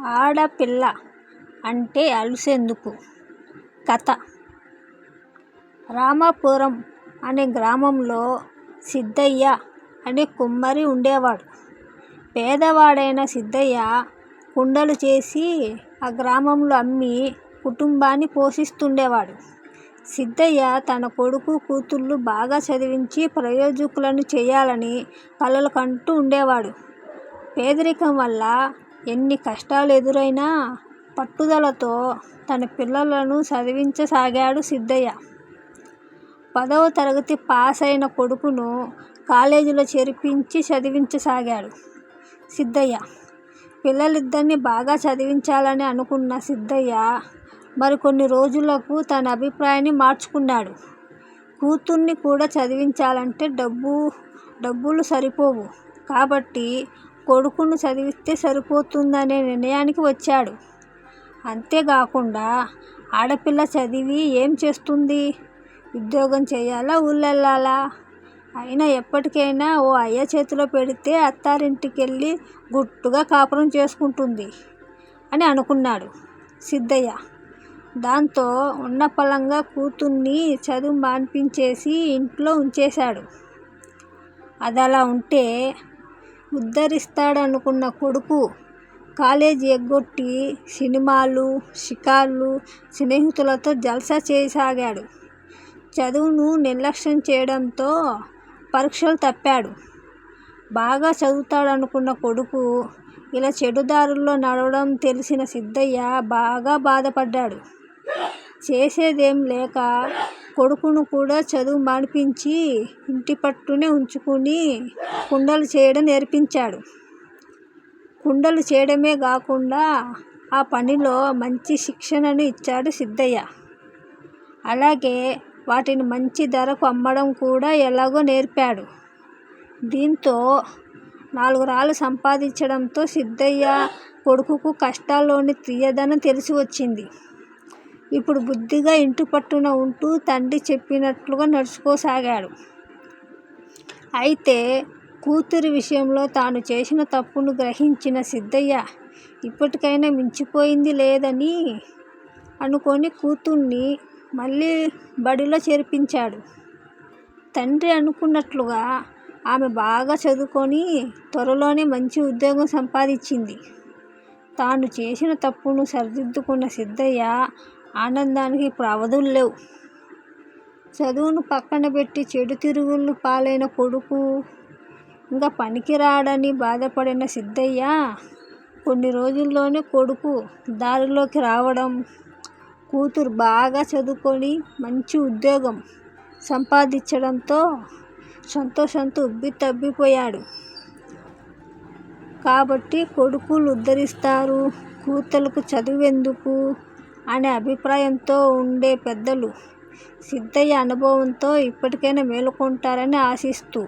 ఆడపిల్ల అంటే అలుసెందుకు? కథ రామాపురం అనే గ్రామంలో సిద్ధయ్య అనే కుమ్మరి ఉండేవాడు. పేదవాడైన సిద్ధయ్య కుండలు చేసి ఆ గ్రామంలో అమ్మి కుటుంబాన్ని పోషిస్తుండేవాడు. సిద్ధయ్య తన కొడుకు కూతుళ్ళు బాగా చదివించి ప్రయోజకులను చేయాలని కలలు కంటూ ఉండేవాడు. పేదరికం వల్ల ఎన్ని కష్టాలు ఎదురైనా పట్టుదలతో తన పిల్లలను చదివించసాగాడు సిద్ధయ్య. పదవ తరగతి పాసైన కొడుకును కాలేజీలో చేర్పించి చదివించసాగాడు సిద్ధయ్య. పిల్లలిద్దరిని బాగా చదివించాలని అనుకున్న సిద్ధయ్య మరికొన్ని రోజులకు తన అభిప్రాయాన్ని మార్చుకున్నాడు. కూతుర్ని కూడా చదివించాలంటే డబ్బు డబ్బులు సరిపోవు. కాబట్టి కొడుకును చదివిస్తే సరిపోతుందనే నిర్ణయానికి వచ్చాడు. అంతేకాకుండా ఆడపిల్ల చదివి ఏం చేస్తుంది? ఉద్యోగం చేయాలా ఊళ్ళెళ్ళాలా అయినా ఎప్పటికైనా ఓ అయ్య చేతిలో పెడితే అత్తారింటికెళ్ళి గుట్టుగా కాపురం చేసుకుంటుంది అని అనుకున్నాడు సిద్ధయ్య దాంతో ఉన్న పలంగా కూతుర్ని చదువు మాన్పించేసి ఇంట్లో ఉంచేశాడు. అది అలా ఉంటే ఉద్ధరిస్తాడనుకున్న కొడుకు కాలేజీ ఎగ్గొట్టి సినిమాలు, షికార్లు, స్నేహితులతో జల్సా చేయసాగాడు. చదువును నిర్లక్ష్యం చేయడంతో పరీక్షలు తప్పాడు. బాగా చదువుతాడనుకున్న కొడుకు ఇలా చెడుదారుల్లో నడవడం తెలిసిన సిద్ధయ్య బాగా బాధపడ్డాడు. చేసేదేం లేక కొడుకును కూడా చదువు మాన్పించి ఇంటిపట్టునే ఉంచుకుని కుండలు చేయడం నేర్పించాడు. కుండలు చేయడమే కాకుండా ఆ పనిలో మంచి శిక్షణను ఇచ్చాడు సిద్ధయ్య అలాగే వాటిని మంచి ధరకు అమ్మడం కూడా ఎలాగో నేర్పాడు. దీంతో నాలుగు రాళ్ళు సంపాదించడంతో సిద్ధయ్య కొడుకుకు కష్టాల్లోని తిరియదనం తెలిసి వచ్చింది ఇప్పుడు బుద్ధిగా ఇంటి పట్టున ఉంటూ తండ్రి చెప్పినట్లుగా నడుచుకోసాగాడు. అయితే కూతురి విషయంలో తాను చేసిన తప్పును గ్రహించిన సిద్ధయ్య ఇప్పటికైనా మించిపోయింది లేదని అనుకొని కూతుర్ని మళ్ళీ బడిలో చేర్పించాడు. తండ్రి అనుకున్నట్లుగా ఆమె బాగా చదువుకొని త్వరలోనే మంచి ఉద్యోగం సంపాదించింది. తాను చేసిన తప్పును సరిదిద్దుకున్న సిద్ధయ్య ఆనందానికి ఇప్పుడు అవధులు లేవు. చదువును పక్కన పెట్టి చెడు తిరుగుళ్ళు పాలైన కొడుకు ఇంకా పనికిరాడని బాధపడిన సిద్దయ్య కొన్ని రోజుల్లోనే కొడుకు దారిలోకి రావడం, కూతురు బాగా చదువుకొని మంచి ఉద్యోగం సంపాదించడంతో సంతోషంతో ఉబ్బి తబ్బిపోయాడు. కాబట్టి కొడుకులు ఉద్ధరిస్తారు కూతులకు చదువెందుకు? అనే అభిప్రాయంతో ఉండే పెద్దలు సిద్ధయ్య అనుభవంతో ఇప్పటికైనా మేలుకుంటారని ఆశిస్తూ